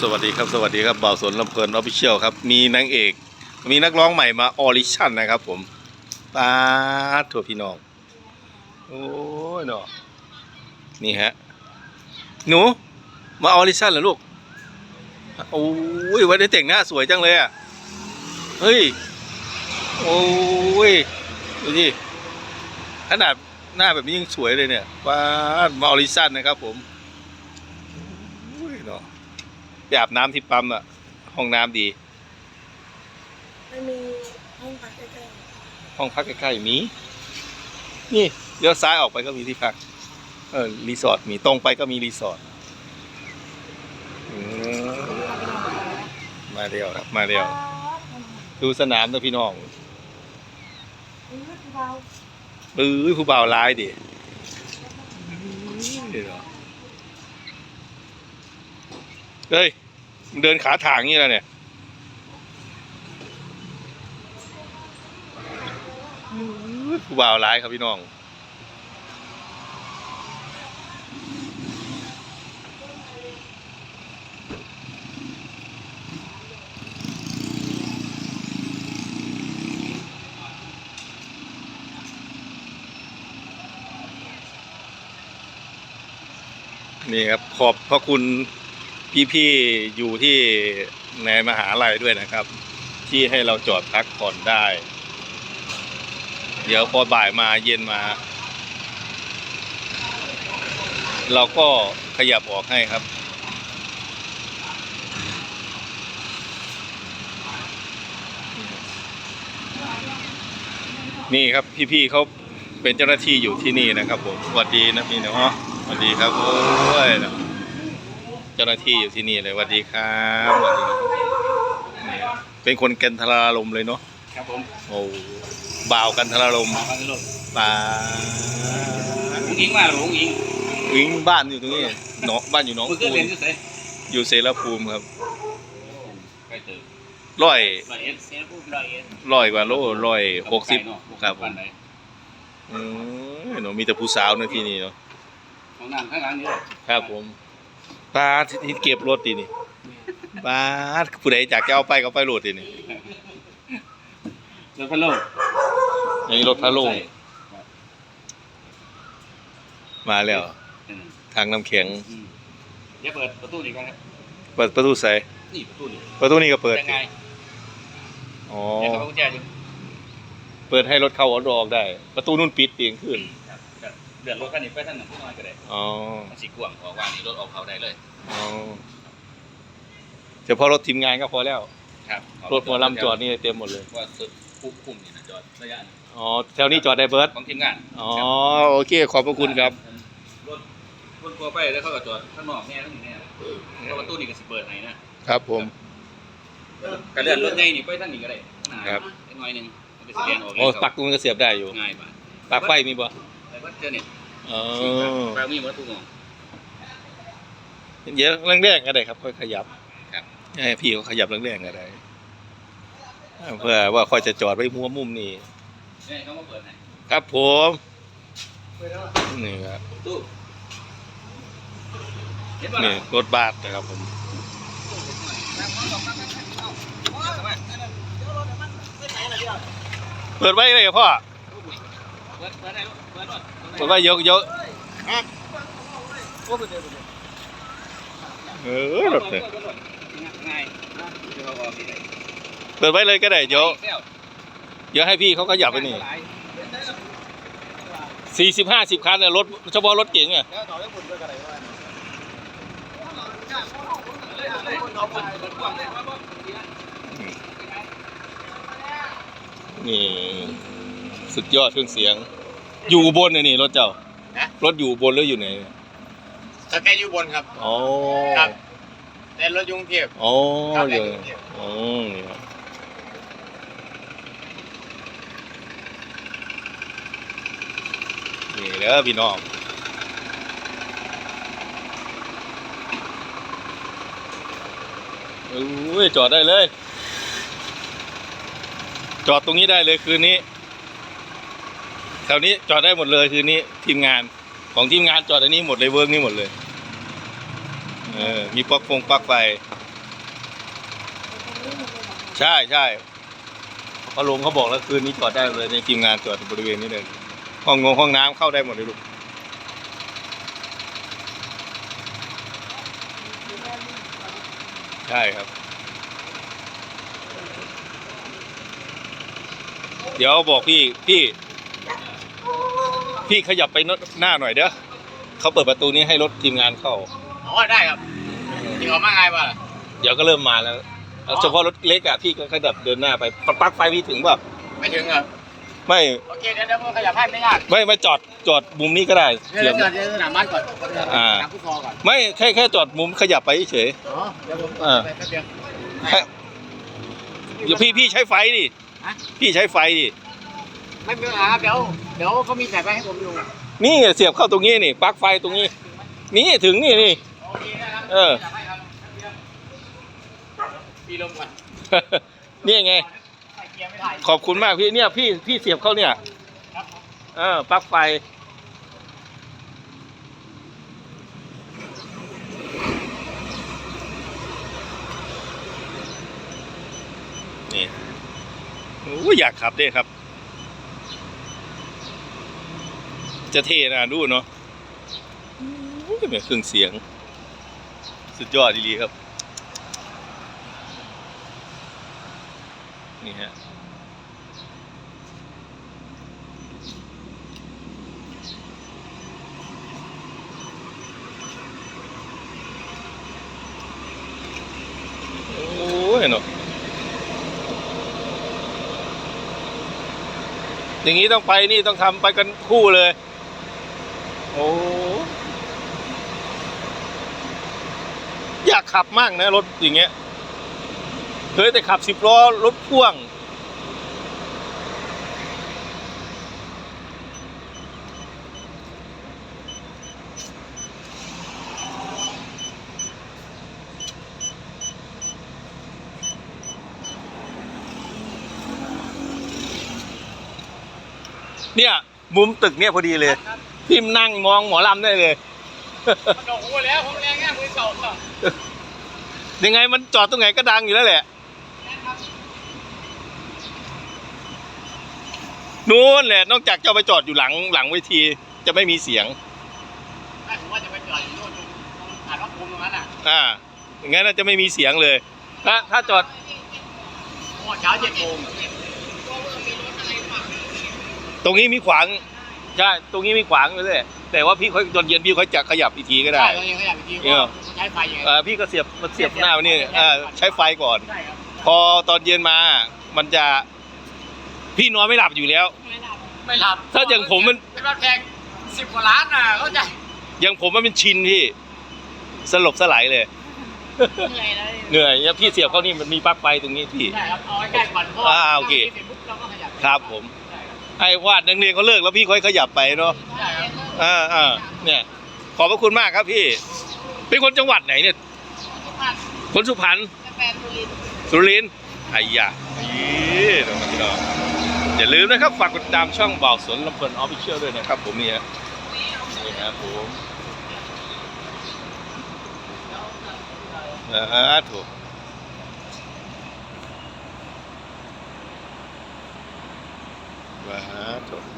สวัสดีครับสวัสดีครับบ่าวสนลำเพลินออฟฟิเชียลครับ มีนางเอก มีนักร้องใหม่มาออริชั่นนะครับผมปาถั่วพี่น้อง โอ้ยเนาะนี่ฮะ หนู มาออริชั่นเหรอลูก โอ้ยวันนี้แต่งหน้าสวยจังเลยอะ เฮ้ย โอ้ย ดูดิขนาดหน้าแบบนี้ยังสวยเลยเนี่ยปามาออริชั่นนะครับผม ไปอาบน้ำที่ปั๊มอะห้องน้ำดีมันมีห้องพักใกล้ห้องพักใกล้ๆมี นี่เลี้ยวซ้ายออกไปก็มีที่พัก เออรีสอร์ทมีตรงไปก็มีรีสอร์ทอืมมาเดียวครับมาๆเดียวดูสนามนะพี่น้องเออพี่เบา ปื้อผู้บ่าวร้ายดินี่เหรอ เฮ้ยมึงเดินขาถางนี่แล้วเนี่ยผู้บ่าวร้ายครับพี่น้อง นี่ครับขอบพระคุณ พี่ๆอยู่ที่ในมหาลัยด้วยนะครับ ที่ให้เราจอดพักผ่อนได้ เดี๋ยวพอบ่ายมาเย็นมา เราก็ขยับออกให้ครับนี่ครับพี่ๆเขาเป็นเจ้าหน้าที่อยู่ที่นี่นะครับผมสวัสดีนะพี่เนาะสวัสดีครับโอ้ยนะ เจ้าหน้าที่อยู่ที่นี่เลยสวัสดีครับสวัสดีนี่เป็นคนกันทราลมเลยเนาะครับผมโอ้บ่าวกันทราลมมาฟังกันลูกปลาลุงอิงมาหรือลุงอิงวิ่งบ้านอยู่ตรงนี้เนาะบ้านอยู่หน้องมือคูขึ้นเรียนที่ไหนอยู่เสรภูมิครับใกล้เติมร้อยร้อยเอ็ดเซนพูดร้อยเอ็ดร้อยกว่าโลร้อยหกสิบเนาะครับผมบ้านไหนอืมเนาะมีแต่ผู้สาวเนอะที่นี่เนาะของน้ำข้างหลังนี่เลยครับผม ปลาที่เก็บรถดีนี่ปลาผู้ใดจากจะเอาไปก็ไปรถดีนี่รถพัดลมอันนี้รถพระโลงใส่มาแล้วอืมทางน้ำแข็งอืมเดี๋ยวเปิดประตูนี่ก่อนครับเปิดประตูใส่นี่ประตูนี่ประตูนี้ก็เปิดยังไงอ๋อเดี๋ยวเขากุญแจอยู่เปิดให้รถเข้ารถออกได้ ประตูนู่นปิดเองขึ้นครับครับ เดือดรถคันนี้ไปทางหนึ่งผู้น้อยก็ได้อ๋อมันสีกวางออกว่านี่รถออกเขาได้เลยอ๋อเฉพาะรถทีมงานก็พอแล้ว ครับรถหมอลำจอดนี่เต็มหมดเลยว่าสุดคุ้มคุ้มนี่นะจอดระยะหนึ่งอ๋อแถวนี้จอดได้เบิร์ดของทีมงานอ๋อโอเคขอบพระคุณครับรถรถกลัวไปแล้วเขาก็จอดข้างนอกแน่ทั้งนี้แน่เพราะประตูนี่ก็สิเปิดให้นะครับผมการเลื่อนรถใหญ่นี่ไปทางนี้ก็ได้ข้างหน้าครับนิดหน่อยหนึงมันก็สิเลียนออกเลยโอ้ปักตรงก็เสียบได้อยู่ง่ายป่ะปักไฟมีบ่ แต่ว่าเจอเนี่ยอ๋อปลามีหมดทุกหมองเยอะแรงๆก็ได้ครับ ค่อยขยับครับให้พี่เขาขยับแรงๆก็ได้เพื่อว่าค่อยจะจอดไว้มัวมุมนี่เนี่ยเขามาเปิดให้ครับผมนี่ครับตู้เห็นป่ะนี่รถบัสนะครับผมเปิดไว้เลยครับพ่อเปิดเปิดได้ ลูกเปิดรถเปิดไว้เยอะเยอะเออรถเลยง่ายเดี๋ยวเขาบอกที่ไหนเปิดไว้เลยก็ได้เดี๋ยวเดี๋ยวให้พี่เขาขยับไปนี่สี่สิบห้าสิบคันเนี่ยรถเฉพาะรถเก๋งอะนี่สุดยอดเครื่องเสียง อยู่อุบนเนี่ยนี่รถเจ้า ฮะ รถอยู่อุบนหรืออยู่ไหนสแกนอยู่บนครับ อ๋อครับ ในรถยุงเทียบ อ๋อครับอยู่ในกรุงเทพอ๋อนี่ครับนี่เด้อพี่น้อง อุ้ยจอดได้เลย จอดตรงนี้ได้เลยคืนนี้ แถวนี้จอดได้หมดเลยคืนนี้ทีมงานของทีมงานจอดอันนี้หมดเลยเวิร์กนี่หมดเลย เออ มีปลั๊กฟงปลั๊กไฟใช่ใช่พอลงเขาบอกแล้วคืนนี้จอดได้เลยในทีมงานจอดบริเวณนี้เลยห้องงงห้องน้ำเข้าได้หมดเลยลูกใช่ครับ เดี๋ยวบอกพี่พี่ พี่ขยับไปหน้าหน่อยเด้อเขาเปิดประตูนี้ให้รถทีมงานเข้าอ๋อได้ครับที่เขามาไงวะเดี๋ยวก็เริ่มมาแล้วเฉพาะรถเล็กอะพี่ก็ขยับเดินหน้าไปปลั๊กไฟพี่ถึงป่ะไม่ถึงครับไม่โอเคเดี๋ยวเดี๋ยวผมขยับให้ไม่ยากไม่ไม่จอดจอดมุมนี้ก็ได้เดี๋ยวเสียบเดี๋ยวเดี๋ยวสนามบ้านก่อนอ่าสนามฟุตซอลก่อนไม่แค่แค่จอดมุมขยับไปเฉยอ๋อเดี๋ยวผมเออไปแป๊บเดียวแค่เดี๋ยวพี่พี่ใช้ไฟดิฮะพี่ใช้ไฟดิไม่เป็นไรครับเดี๋ยว เดี๋ยวเขามีสายไฟให้ผมอยู่นี่ไงเสียบเข้าตรงนี้นี่ปลั๊กไฟตรงนี้ นี่ถึงนี่นี่ โอเคนะครับเออขยับให้ครับแป๊บเดียวพี่ลงก่อนนี่ไง ใส่เกียร์ไม่ถ่ายขอบคุณมากพี่เนี่ยพี่พี่เสียบเข้าเนี่ย ครับผมเออปลั๊กไฟ นี่โอ้ยอยากขับด้วยครับ จะเท่นะดูเนาะโอ้ยเป็นเครื่องเสียง สุดยอดดีๆครับ นี่ฮะโอ้ยเนาะอย่างนี้ต้องไปนี่ต้องทำไปกันคู่เลย โอ้อยากขับมากนะรถอย่างเงี้ยเคยแต่ขับสิบล้อรถพ่วง เนี่ย มุมตึกเนี่ยพอดีเลย พิมพ์นั่งมองหมอลำได้เลย มันโดนผมหมดแล้วผมแรงง่ายมือเก่าต่อยังไงมันจอดตรงไหนก็ดังอยู่แล้วแหละนู้นแหละ นอกจากจะเอาไปจอดอยู่หลังหลังเวทีจะไม่มีเสียงไม่ผมว่าจะไปจอดอยู่โน่นตรงผ่านวัดภูมิตรงนั้นอะอ่าอย่างงั้นน่าจะไม่มีเสียงเลยถ้าถ้าจอดโอ้เช้าเจ็ดโมงตรงนี้มีขวาง ใช่ตรงนี้มีขวางอยู่เลยแต่ว่าพี่ค่อยตอนเย็นพี่ค่อยจะขยับอีกทีก็ได้ ใช่ตอนนี้เขาอยากไปทีเนี่ยว่าใช้ไฟยังไงเออพี่ก็เสียบมันเสียบหน้าไว้นี่เออใช้ไฟก่อน ใช่ครับพอตอนเย็นมามันจะ พี่นอนไม่หลับอยู่แล้ว ไม่หลับถ้าอย่างผมมัน เป็นบ้านแพงสิบกว่าล้านน่ะเข้าใจอย่างผมมันเป็นชินพี่ สลบสลายเลย เหนื่อยแล้วเหนื่อยเนี่ยพี่เสียบเข้านี่มันมีปลั๊กไฟตรงนี้พี่ ใช่ครับเอาไว้ใกล้ก่อนเพราะอ่าโอเคเสร็จปุ๊บเราก็ขยับ ครับผม ใช่ครับให้วาดนักเรียนเขาเลิกแล้วพี่ค่อยขยับไปเนาะใช่ครับอ่าอ่าเนี่ย ขอบพระคุณมากครับพี่ เป็นคนจังหวัดไหนเนี่ย คนสุพรรณแฟนบุรีสุรินทร์ไอ้ยานี่น้องพี่น้องอย่าลืมนะครับ ฝากกดติดตามช่องเบาสวนลำเพลินออฟฟิเชียลด้วยนะครับ ผมเนี่ยนี่ครับผมอ่าถูก ว้าถูก